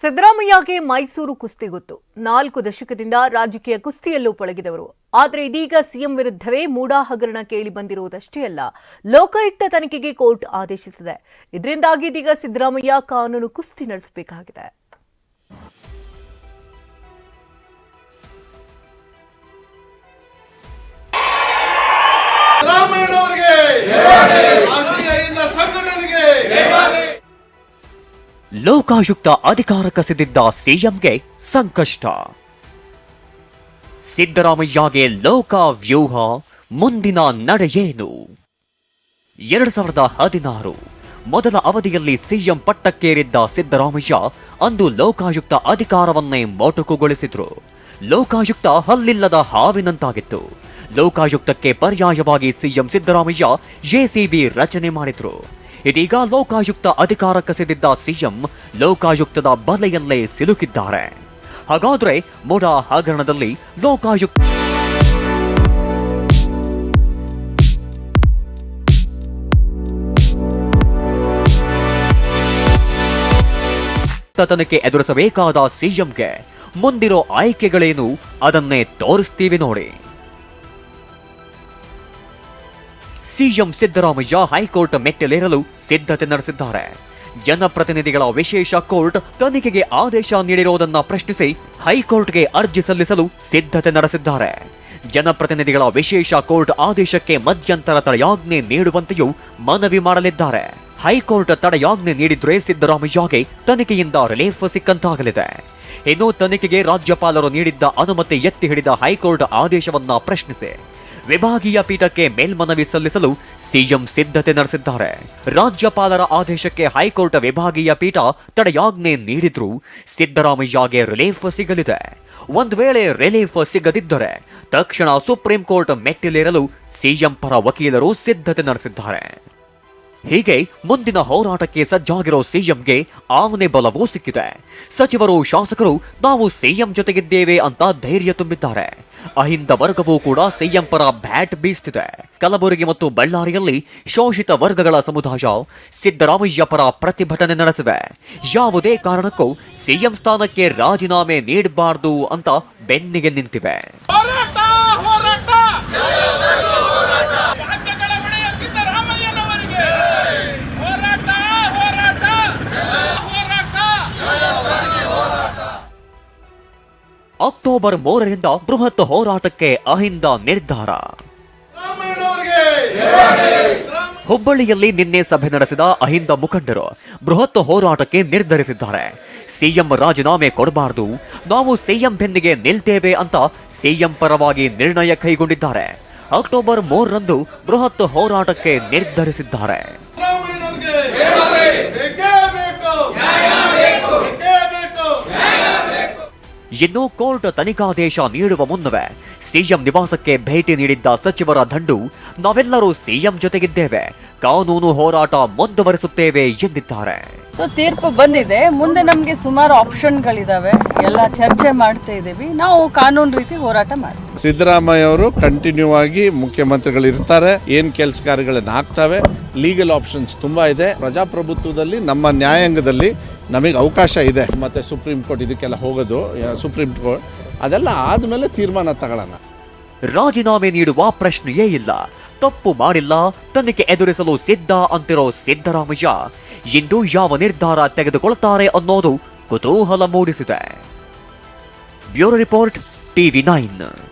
ಸಿದ್ದರಾಮಯ್ಯಗೆ ಮೈಸೂರು ಕುಸ್ತಿ ಗೊತ್ತು. ನಾಲ್ಕು ದಶಕದಿಂದ ರಾಜಕೀಯ ಕುಸ್ತಿಯಲ್ಲೂ ಪಳಗಿದವರು. ಆದರೆ ಇದೀಗ ಸಿಎಂ ವಿರುದ್ಧವೇ ಮೂಡಾ ಹಗರಣ ಕೇಳಿ ಬಂದಿರುವುದಷ್ಟೇ ಅಲ್ಲ, ಲೋಕಾಯುಕ್ತ ತನಿಖೆಗೆ ಕೋರ್ಟ್ ಆದೇಶಿಸಿದೆ. ಇದರಿಂದಾಗಿ ಇದೀಗ ಸಿದ್ದರಾಮಯ್ಯ ಕಾನೂನು ಕುಸ್ತಿ ನಡೆಸಬೇಕಾಗಿದೆ. ಲೋಕಾಯುಕ್ತ ಅಧಿಕಾರ ಕಸಿದಿದ್ದ ಸಿಎಂಗೆ ಸಂಕಷ್ಟ. ಸಿದ್ದರಾಮಯ್ಯಗೆ ಲೋಕ ವ್ಯೂಹ, ಮುಂದಿನ ನಡೆಯೇನು ಎರಡ್ ಸಾವಿರದ ಹದಿನಾರು ಮೊದಲ ಅವಧಿಯಲ್ಲಿ ಸಿಎಂ ಪಟ್ಟಕ್ಕೇರಿದ್ದ ಸಿದ್ದರಾಮಯ್ಯ ಅಂದು ಲೋಕಾಯುಕ್ತ ಅಧಿಕಾರವನ್ನೇ ಮೊಟಕುಗೊಳಿಸಿದ್ರು. ಲೋಕಾಯುಕ್ತ ಹಲ್ಲಿಲ್ಲದ ಹಾವಿನಂತಾಗಿತ್ತು. ಲೋಕಾಯುಕ್ತಕ್ಕೆ ಪರ್ಯಾಯವಾಗಿ ಸಿಎಂ ಸಿದ್ದರಾಮಯ್ಯ ಎಸಿಬಿ ರಚನೆ ಮಾಡಿದ್ರು. ಇದೀಗ ಲೋಕಾಯುಕ್ತ ಅಧಿಕಾರ ಕಸಿದಿದ್ದ ಸಿಎಂ ಲೋಕಾಯುಕ್ತದ ಬಲೆಯಲ್ಲೇ ಸಿಲುಕಿದ್ದಾರೆ. ಹಾಗಾದ್ರೆ ಮುಡಾ ಹಗರಣದಲ್ಲಿ ಲೋಕಾಯುಕ್ತ ತನಿಖೆ ಎದುರಿಸಬೇಕಾದ ಸಿಎಂಗೆ ಮುಂದಿರೋ ಆಯ್ಕೆಗಳೇನು ಅದನ್ನೇ ತೋರಿಸ್ತೀವಿ ನೋಡಿ. ಸಿಎಂ ಸಿದ್ದರಾಮಯ್ಯ ಹೈಕೋರ್ಟ್ ಮೆಟ್ಟಿಲೇರಲು ಸಿದ್ಧತೆ ನಡೆಸಿದ್ದಾರೆ. ಜನಪ್ರತಿನಿಧಿಗಳ ವಿಶೇಷ ಕೋರ್ಟ್ ತನಿಖೆಗೆ ಆದೇಶ ನೀಡಿರುವುದನ್ನು ಪ್ರಶ್ನಿಸಿ ಹೈಕೋರ್ಟ್ಗೆ ಅರ್ಜಿ ಸಲ್ಲಿಸಲು ಸಿದ್ಧತೆ ನಡೆಸಿದ್ದಾರೆ. ಜನಪ್ರತಿನಿಧಿಗಳ ವಿಶೇಷ ಕೋರ್ಟ್ ಆದೇಶಕ್ಕೆ ಮಧ್ಯಂತರ ತಡೆಯಾಜ್ಞೆ ನೀಡುವಂತೆಯೂ ಮನವಿ ಮಾಡಲಿದ್ದಾರೆ. ಹೈಕೋರ್ಟ್ ತಡೆಯಾಜ್ಞೆ ನೀಡಿದ್ರೆ ಸಿದ್ದರಾಮಯ್ಯಗೆ ತನಿಖೆಯಿಂದ ರಿಲೀಫ್ ಸಿಕ್ಕಂತಾಗಲಿದೆ. ಇನ್ನು ತನಿಖೆಗೆ ರಾಜ್ಯಪಾಲರು ನೀಡಿದ್ದ ಅನುಮತಿ ಎತ್ತಿ ಹಿಡಿದ ಹೈಕೋರ್ಟ್ ಆದೇಶವನ್ನ ಪ್ರಶ್ನಿಸಿ ವಿಭಾಗೀಯ ಪೀಠಕ್ಕೆ ಮೇಲ್ಮನವಿ ಸಲ್ಲಿಸಲು ಸಿಎಂ ಸಿದ್ಧತೆ ನಡೆಸಿದ್ದಾರೆ. ರಾಜ್ಯಪಾಲರ ಆದೇಶಕ್ಕೆ ಹೈಕೋರ್ಟ್ ವಿಭಾಗೀಯ ಪೀಠ ತಡೆಯಾಜ್ಞೆ ನೀಡಿದ್ರೂ ಸಿದ್ದರಾಮಯ್ಯಗೆ ರಿಲೀಫ್ ಸಿಗಲಿದೆ. ಒಂದು ವೇಳೆ ರಿಲೀಫ್ ಸಿಗದಿದ್ದರೆ ತಕ್ಷಣ ಸುಪ್ರೀಂ ಕೋರ್ಟ್ ಮೆಟ್ಟಿಲೇರಲು ಸಿಎಂ ಪರ ವಕೀಲರು ಸಿದ್ಧತೆ ನಡೆಸಿದ್ದಾರೆ. ಹೀಗೆ ಮುಂದಿನ ಹೋರಾಟಕ್ಕೆ ಸಜ್ಜಾಗಿರೋ ಸಿಎಂಗೆ ಆಮನೆ ಬಲವೂ ಸಿಕ್ಕಿದೆ. ಸಚಿವರು, ಶಾಸಕರು, ನಾವು ಸಿಎಂ ಜೊತೆಗಿದ್ದೇವೆ ಅಂತ ಧೈರ್ಯ ತುಂಬಿದ್ದಾರೆ. ಅಹಿಂದ ವರ್ಗವೂ ಕೂಡ ಸಿಎಂ ಪರ ಬ್ಯಾಟ್ ಬೀಸ್ತಿದೆ. ಕಲಬುರಗಿ ಮತ್ತು ಬಳ್ಳಾರಿಯಲ್ಲಿ ಶೋಷಿತ ವರ್ಗಗಳ ಸಮುದಾಯ ಸಿದ್ದರಾಮಯ್ಯ ಪರ ಪ್ರತಿಭಟನೆ ನಡೆಸಿದೆ. ಯಾವುದೇ ಕಾರಣಕ್ಕೂ ಸಿಎಂ ಸ್ಥಾನಕ್ಕೆ ರಾಜೀನಾಮೆ ನೀಡಬಾರದು ಅಂತ ಬೆನ್ನಿಗೆ ನಿಂತಿವೆ. ಅಕ್ಟೋಬರ್ ಮೂರರಿಂದ ಬೃಹತ್ ಹೋರಾಟಕ್ಕೆ ಅಹಿಂದ ನಿರ್ಧಾರ. ಹುಬ್ಬಳ್ಳಿಯಲ್ಲಿ ನಿನ್ನೆ ಸಭೆ ನಡೆಸಿದ ಅಹಿಂದ ಮುಖಂಡರು ಬೃಹತ್ ಹೋರಾಟಕ್ಕೆ ನಿರ್ಧರಿಸಿದ್ದಾರೆ. ಸಿಎಂ ರಾಜೀನಾಮೆ ಕೊಡಬಾರದು ನಾವು ಸಿಎಂ ಬೆನ್ನಿಗೆ ನಿಲ್ತೇವೆ ಅಂತ ಸಿಎಂ ಪರವಾಗಿ ನಿರ್ಣಯ ಕೈಗೊಂಡಿದ್ದಾರೆ. ಅಕ್ಟೋಬರ್ ಮೂರರಂದು ಬೃಹತ್ ಹೋರಾಟಕ್ಕೆ ನಿರ್ಧರಿಸಿದ್ದಾರೆ. ಇನ್ನು ಕೋರ್ಟ್ ತನಿಖಾದೇಶ ನೀಡುವ ಮುನ್ನವೇ ಸಿಎಂ ನಿವಾಸಕ್ಕೆ ಭೇಟಿ ನೀಡಿದ್ದ ಸಚಿವರ ದಂಡು ನಾವೆಲ್ಲರೂ ಸಿಎಂ ಜೊತೆಗಿದ್ದೇವೆ. ಕಾನೂನು ಹೋರಾಟ ಮುಂದುವರಿಸುತ್ತೇವೆ ಎಂದಿದ್ದಾರೆ. ಸೊ ತೀರ್ಪು ಬಂದಿದೆ. ಮುಂದೆ ನಮಗೆ ಸುಮಾರು ಆಪ್ಷನ್ಗಳಿದಾವೆ. ಎಲ್ಲ ಚರ್ಚೆ ಮಾಡ್ತಾ ಇದ್ದೀವಿ. ನಾವು ಕಾನೂನು ರೀತಿ ಹೋರಾಟ ಮಾಡ್ತೀವಿ. ಸಿದ್ದರಾಮಯ್ಯ ಅವರು ಕಂಟಿನ್ಯೂ ಆಗಿ ಮುಖ್ಯಮಂತ್ರಿಗಳು ಇರ್ತಾರೆ ಏನ್ ಕೆಲಸ ಕಾರ್ಯಗಳನ್ನ ಆಗ್ತವೆ ಲೀಗಲ್ ಆಪ್ಷನ್ಸ್ ತುಂಬಾ ಇದೆ. ಪ್ರಜಾಪ್ರಭುತ್ವದಲ್ಲಿ ನಮ್ಮ ನ್ಯಾಯಾಂಗದಲ್ಲಿ ನಮಗೆ ಅವಕಾಶ ಇದೆ. ಮತ್ತು ಸುಪ್ರೀಂ ಕೋರ್ಟ್ ಇದಕ್ಕೆಲ್ಲ ಹೋಗೋದು ಸುಪ್ರೀಂ ಕೋರ್ಟ್ ಅದೆಲ್ಲ ಆದಮೇಲೆ ತೀರ್ಮಾನ ತಗೊಳ್ಳೋಣ. ರಾಜೀನಾಮೆ ನೀಡುವ ಪ್ರಶ್ನೆಯೇ ಇಲ್ಲ. ತಪ್ಪು ಮಾಡಿಲ್ಲ, ತನಿಖೆ ಎದುರಿಸಲು ಸಿದ್ಧ ಅಂತಿರೋ ಸಿದ್ದರಾಮಯ್ಯ. ಇಂದು ಯಾವ ನಿರ್ಧಾರ ತೆಗೆದುಕೊಳ್ತಾರೆ ಅನ್ನೋದು ಕುತೂಹಲ ಮೂಡಿಸಿದೆ. Bureau report, TV nine.